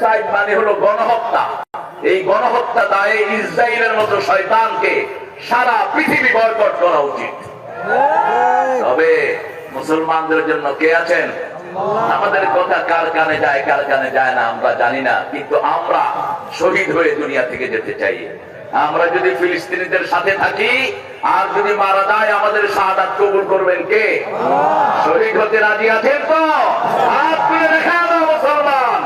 Genocide মানে হলো গণহত্যা। এই গণহত্যা দায়ে ইসরায়েলের মতো শয়তানকে সারা পৃথিবী বয়কট করা উচিত। তবে মুসলমানদের জন্য কে আছেন? আমাদের কথা কার কানে যায় কার কানে যায় না আমরা জানি না। কিন্তু আমরা শহীদ হয়ে দুনিয়া থেকে যেতে চাই। আমরা যদি ফিলিস্তিনিদের সাথে থাকি আর যদি মারা যায় আমাদের শাহাদাত কবুল করবেন কে? শহীদ হতে রাজি আছেন তো? হাত তুলে দেখা দাও মুসলমান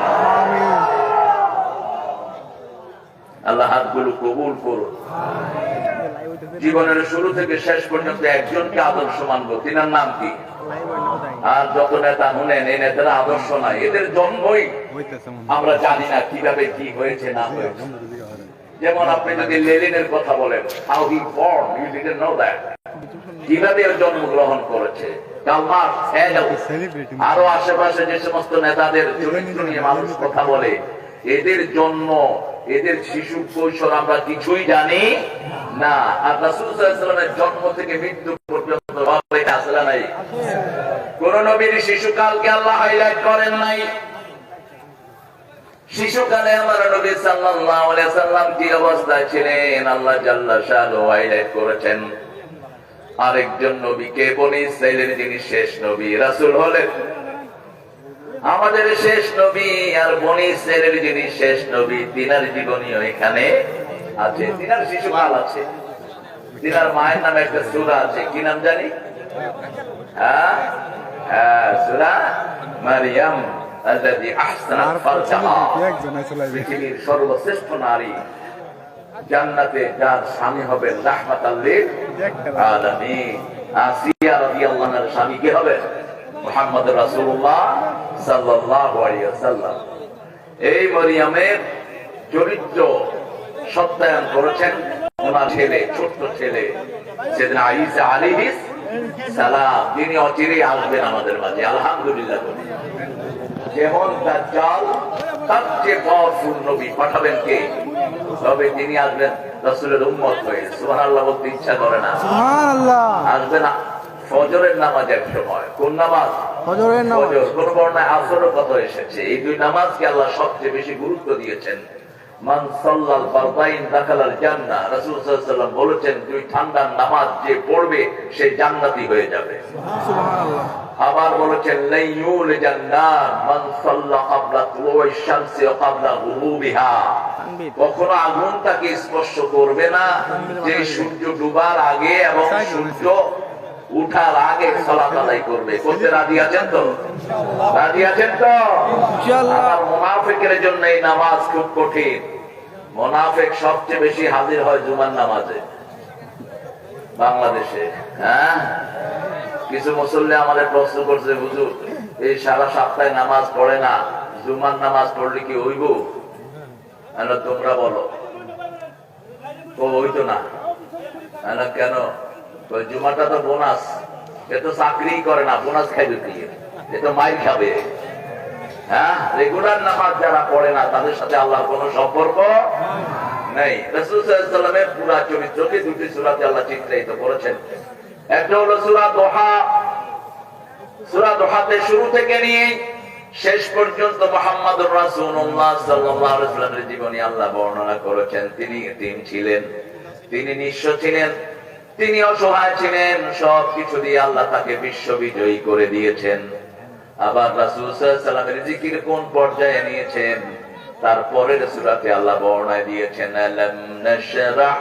আল্লাহ হাতগুলো কবুল করুন। জীবনের শুরু থেকে শেষ পর্যন্ত একজনকে আদর্শ মানবো। তিনার নাম কি? আর যত নেতা শুনেন এই নেতারা আদর্শ নাই এদের জন্মই আমরা জানি না কীভাবে কি হয়েছে না হয়েছে। যেমন আপনি যদি লেলিনের কথা বলেন how he born you didn't know that কীভাবে ও জন্মগ্রহণ করেছে? আরও আশেপাশে যে সমস্ত নেতাদের চরিত্র নিয়ে মানুষ কথা বলে এদের জন্ম এদের শিশু কৈশোর আমরা কিছুই জানি না। আর রাসুলের জন্ম থেকে মৃত্যু পর্যন্ত আসলে নাই। কোন নবীর শিশুকালকে আল্লাহ হাইলাইট করেন নাই। শিশুকালে আমার নবী সাল্লাল্লাহু আলাইহি সাল্লাম কি অবস্থায় ছিলেন? আল্লাহ করেছেন। আরেকজন যিনি শেষ নবী, রাসূল হলেন। আমাদের শেষ নবী আর বনি ইসরাইলের যিনি শেষ নবী তিনার জীবনীও এখানে আছে। তিনার শিশুকাল আছে। তিনার মায়ের নামে একটা সূরা আছে। কি নাম জানি? হ্যাঁ? হ্যাঁ মারিয়াম ফারজাহা পৃথিবীর সর্বশ্রেষ্ঠ নারী। জান্নাতে যার স্বামী হবে আলামিন। আসিয়া রাদিয়াল্লাহু আনহার স্বামী কি হবে? মুহাম্মদ রাসূলুল্লাহ সাল্লাল্লাহু আলাইহি ওয়াসাল্লাম। এই মরিয়মের চরিত্র সত্যায়ন করেছেন। ওনার ছেলে ছোট্ট ছেলে সেদিন আইসা আলাইহিস সালাম। তিনি অচিরেই আসবেন আমাদের মাঝে আলহামদুলিল্লাহ। যেমন দাজ্জাল তার চেয়ে পাওয়ারফুল নবী পাঠাবেন কে? তবে তিনি আসবেন রাসূলের উম্মত হয়ে। সুবহানাল্লাহ বলতে ইচ্ছা করে না। আসবে না। ফজরের নামাজ এক সময়। কোন নামাজ? ফজরের নামাজ। কোন বর্ণায় আসরের কথা এসেছে। এই দুই নামাজকে আল্লাহ সবচেয়ে বেশি গুরুত্ব দিয়েছেন। মান সাল্লাল ফারদাইন দাখালাল জান্নাহ। রাসূল সাল্লাল্লাহু আলাইহি বলেছেন দুই ঠান্ডার নামাজ যে পড়বে সে জান্নাতি হয়ে যাবে। আবার বলেছেন লাইয়ুল জান্নাত মান সাল্লা ক্বাবলা তুলুই শামসি ওয়া ক্বাবলা গুরুবিহা। কখনো আগুন তাকে স্পর্শ করবে না। যে সূর্য ডুবার আগে এবং সূর্য উঠার আগে সালাত আদায় করবে। করতে রাজি আছেন তো? রাজি আছেন তো? ইনশাআল্লাহ। আর মুনাফিকের জন্য এই নামাজ খুব কঠিন। মুনাফিক সবচেয়ে বেশি হাজির হয় জুমার নামাজে। বাংলাদেশে হ্যাঁ? কিছু মুসল্লি আমাদের প্রশ্ন করছে হুজুর এই সারা সপ্তাহে নামাজ পড়ে না জুমার নামাজ পড়লে কি হইব? তোমরা বলো। ও হইতো না। কেন? ওই জুমাটা তো বোনাস। এ তো চাকরি করে না, বোনাস খাইবে কি? এ তো মাইর খাবে। হ্যাঁ রেগুলার নামাজ যারা পড়ে না, তাদের সাথে আল্লাহর কোনো সম্পর্ক নেই। রাসূল সাল্লাল্লাহু আলাইহি ওয়াসাল্লামের পুরা চরিত্রকে দুটি সূরাতে আল্লাহ চিত্রায়িত করেছেন। একটা হলো সূরা দোহা। সূরা দোহাতে শুরু থেকে নিয়ে শেষ পর্যন্ত মোহাম্মদুর রাসূলুল্লাহ সাল্লাল্লাহু জীবনী আল্লাহ বর্ণনা করেছেন। তিনি এতিম ছিলেন, তিনি নিঃস্ব ছিলেন। তিনি অসহায় ছিলেন, সবকিছু দিয়ে আল্লাহ তাকে বিশ্ব বিজয়ী করে দিয়েছেন। আবার রাসুলের জিকির কোন পর্যায়ে নিয়েছেন? তারপরে সুরাতে আল্লাহ বর্ণায় দিয়েছেন, আলম নাশরাহ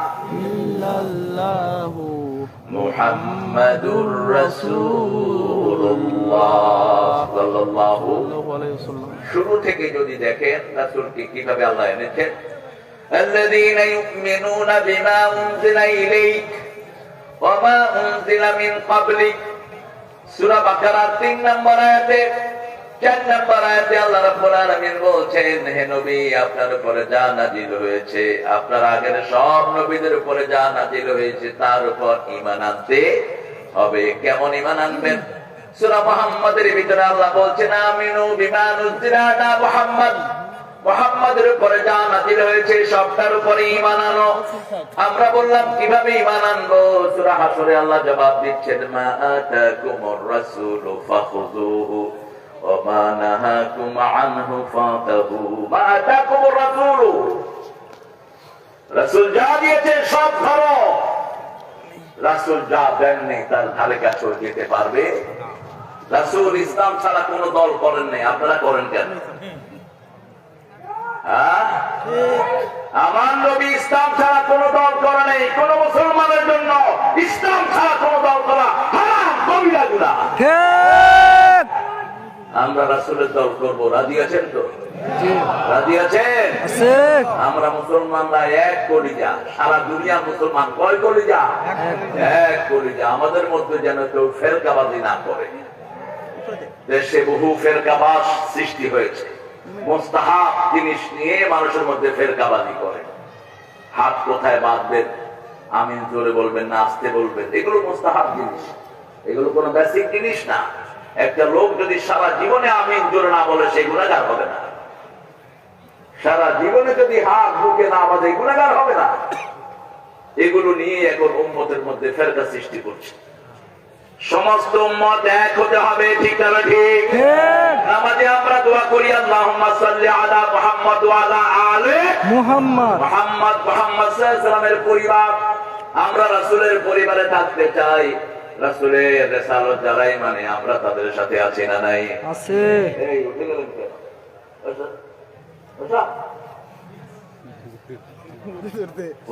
محمد رسول الله صلى الله সাল্লাল্লাহু আলাইহি ওয়াসাল্লাম শুরু থেকে যদি দেখেন রাসূলকে কিভাবে আল্লাহ এনেছেন الذين يؤمنون بما أنزل إليك ওমা উনজিলা মিন ক্বাবলিক সূরা বাকারার 3 নম্বর আয়াতে চার আয়াতে আল্লাহ রাব্বুল আলামিন বলছেন, হে নবী, আপনার উপরে যা হয়েছে, আপনার আগের সব নবীদের উপরে যা হয়েছে, তার উপর ঈমান আনতে হবে। কেমন ঈমান আনবেন? সূরা মুহাম্মাদের ভিতরে আল্লাহ বলছেন, আমিনু বিমা নুজিলা মুহাম্মাদের উপরে যা নাজিল হয়েছে, সবটার উপরে ঈমান আনো। আমরা বললাম, কীভাবে ঈমান আনব? সূরা হাসরে আল্লাহ জবাব দিচ্ছেন, মা আতাকুমুর রাসূলু ওয়া মা নাহাকুম আনহু ফাতাহু মা আতাকুমুর রাসূলু যা দিয়েছেন সব ধরো। রাসূল যা দেননি তার ধারে কাছে যেতে পারবে। রাসূল ইসলাম ছাড়া কোনো দল করেন নাই। আপনারা করেন কেন? হ্যাঁ? আমার নবী ইসলাম ছাড়া কোন দল করা নেই। কোন মুসলমানের জন্য ইসলাম ছাড়া কোন দল করা হারাম। কবিরা গুলা আমরা রাসূলের দল করব। রাজি আছেন তো? রাজি আছেন? আমরা মুসলমানরা এক কলিজা সারা দুনিয়া মুসলমান কয় কলিজা এক কলিজা আমাদের মধ্যে যেন কেউ ফেরকাবাজি না করে। দেশে বহু ফেরকাবাস সৃষ্টি হয়েছে। মোস্তাহাব জিনিস নিয়ে মানুষের মধ্যে ফেরকাবাজি করে। হাত কোথায় বাঁধবেন? আমিন জোরে বলবেন না আসতে বলবেন। এগুলো মোস্তাহাব জিনিস। এগুলো কোনো বেসিক জিনিস না। একটা লোক যদি সারা জীবনে আমিন জোরে না বলে সে গুণাগার হবে না। সারা জীবনে যদি হাত বুকে না বাজে গুণাগার হবে না। এগুলো নিয়ে এখন উম্মতের মধ্যে ফেরকা সৃষ্টি করছে। সমস্ত উম্মত এক হতে হবে ঠিক না ঠিক? ঠিক নামাজে আমরা দোয়া করি আল্লাহুম্মা সাল্লি আলা মুহাম্মদ ওয়া আলা আলি মুহাম্মদ। মুহাম্মদ মুহাম্মদ সাল্লাল্লাহু আলাইহি পরিবার। আমরা রাসূলের পরিবারে থাকতে চাই। রাসূলের রিসালাত যারাই মানে আমরা তাদের সাথে আছি না নাই? আছে। এই উঠে গেলেন কেন? বসো, বসো।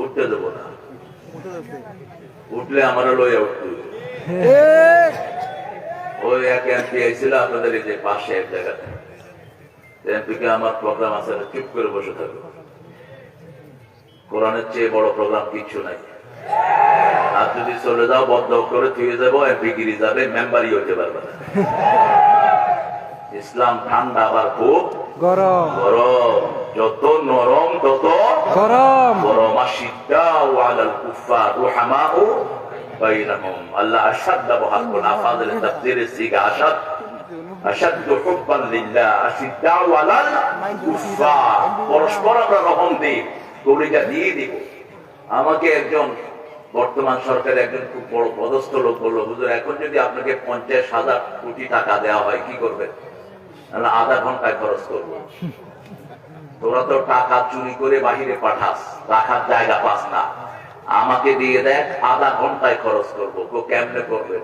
উঠতে দেবো না। উঠলে আমার লইয়া উঠতে ওই এক এমপি আইছিল আপনাদের এই যে পাশে এক জায়গাতে। এমপিকে আমার প্রোগ্রাম আছে চুপ করে বসে থাকবে কোরআনের চেয়ে বড় প্রোগ্রাম কিচ্ছু নাই। আর যদি চলে যাও বদ্ধ করে থুয়ে যাব এমপি গিরি যাবে মেম্বারই হতে পারবে না। ইসলাম ঠান্ডা আবার খুব গরম। গরম। যত নরম তত গরম। গরম। আশিদ্দাউ আলাল কুফার রুহামাউ বাইনাহুম। আল্লাহ আশাদ ব্যবহার করুন আফাদের তাফসীরের সিগা আশাদ। আশাদ্দ হুব্বান লিল্লাহ। কুফার পরস্পর আমরা রহম দিই কলিজা দিয়ে দিব। আমাকে একজন বর্তমান সরকারের একজন খুব বড় পদস্থ লোক বলল, হুজুর, এখন যদি আপনাকে পঞ্চাশ হাজার কোটি টাকা দেওয়া হয়, কি করবেন আধা ঘন্টায় খরচ করব। তোরা তো টাকা চুরি করে বাহিরে পাঠাস, রাখার জায়গা পাস না। আমাকে দিয়ে দেখ, আধা ঘন্টায় খরচ করব, তো কেমনে করবে?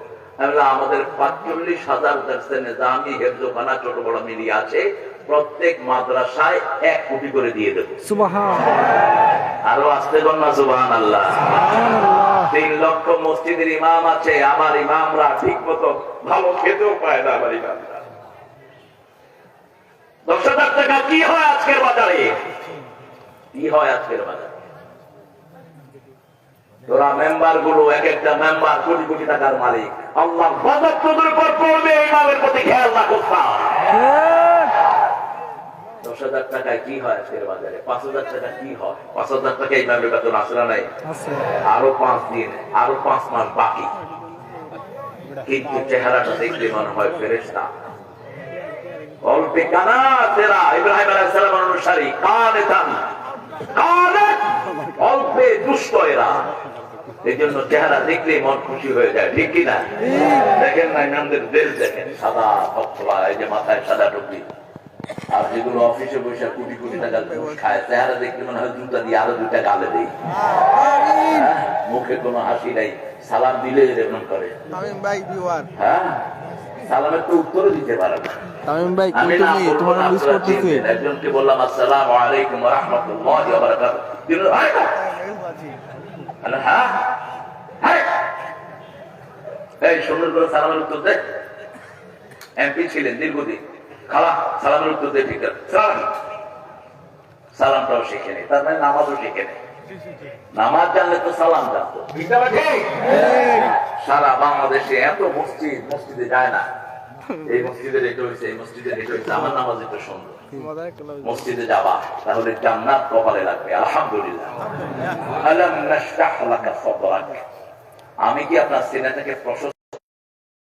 আমাদের পাঁচচল্লিশ হাজার দামি হেফজোখানা, ছোট বড় মিলিয়ে আছে প্রত্যেক মাদ্রাসায় এক কোটি করে দিয়ে দেবো। আরও আসতে সুবাহ আল্লাহ তিন লক্ষ মসজিদের ইমাম আছে আমার ইমামরা ঠিক মতো ভালো খেতেও পায় না আমার ইমামরা। দশ হাজার টাকা কি হয় আজকের বাজারে? কি হয় আজকের বাজারে? তোরা মেম্বারগুলো এক একটা মেম্বার কোটি কোটি টাকার মালিক। আল্লাহ বাজার তোদের উপর পড়বে ইমামের প্রতি খেয়াল না করতাম ঠিক দশ হাজার টাকায় কি হয় আজকের বাজারে? পাঁচ হাজার টাকা কি হয়? পাঁচ হাজার টাকা ইমামের বেতন আসলে নাই? আরও পাঁচ দিন আরও পাঁচ মাস বাকি। কিন্তু চেহারাটা দেখলে মনে হয় ফেরেস্তা অল্পে কানা তেরা ইব্রাহিম আলাইহিস সালাম অনুসারী কানে তান কানে অল্পে দুষ্ট এরা। এই জন্য চেহারা দেখলে মন খুশি হয়ে যায় ঠিক কি না দেখেন না ইমামদের দেশ দেখেন সাদা ফকফলা এই যে মাথায় সাদা টুপি। আর যেগুলো অফিসে বসে কোটি কোটি টাকা ঘুষ খায় চেহারা দেখলে মনে হয় জুতা দিয়ে আরও দুটা গালে দেই। হ্যাঁ? মুখে কোনো হাসি নাই। সালাম দিলে এরকম করে। তামিম ভাই ভিউয়ার হ্যাঁ সালামের তো উত্তরও দিতে পারে না। তামিম ভাই কিন্তু না তোমার মিস আপনারা একজনকে বললাম আসসালামু আলাইকুম ওয়া রাহমাতুল্লাহি ওয়া বারাকাতুহু। তিনি "হাই, বললাম, হ্যাঁ। হাই। এই সুন্দর করে সালামের উত্তর দে। এমপি ছিলেন দীর্ঘদিন। খালা সালামের উত্তর দে ঠিক সালাম। সালামটাও শিখে নেই তার মানে নামাজও শিখে নেই নামাজ জানলে তো সালাম জানতো। সারা বাংলাদেশে এত মসজিদ মসজিদে যায় না। এই মসজিদে রেখে হয়েছে এই মসজিদে রেখে হয়েছে। আমার নামাজ একটু সুন্দর। মসজিদে যাবা তাহলে জান্নাত কপালে লাগবে। আলহামদুলিল্লাহ। আলাম নাশরাহ লাকা সাদরাক। আমি কি আপনার সিনাটাকে প্রশস্ত